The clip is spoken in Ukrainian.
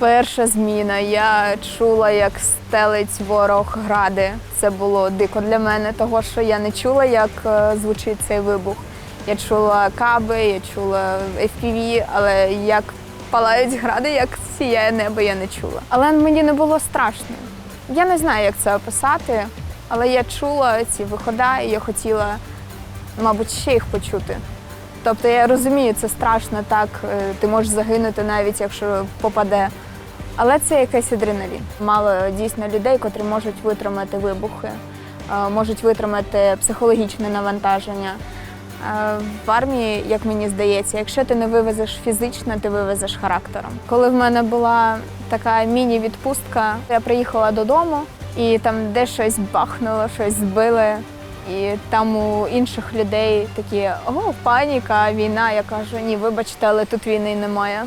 Перша зміна. Я чула, як стелить ворог гради. Це було дико для мене, того що я не чула, як е, звучить цей вибух. Я чула каби, я чула FPV, але як палають гради, як сіяє небо, я не чула. Але мені не було страшно. Я не знаю, як це описати, але я чула ці вихода, і я хотіла, мабуть, ще їх почути. Тобто я розумію, це страшно так, е, ти можеш загинути навіть якщо попаде. Але це якийсь адреналін. Мало дійсно людей, котрі можуть витримати вибухи, е, можуть витримати психологічне навантаження. Е, В армії, як мені здається, якщо ти не вивезеш фізично, ти вивезеш характером. Коли в мене була така міні-відпустка, я приїхала додому і там де щось бахнуло, щось збили. І там у інших людей такі о, паніка, війна. Я кажу, ні, вибачте, але тут війни немає.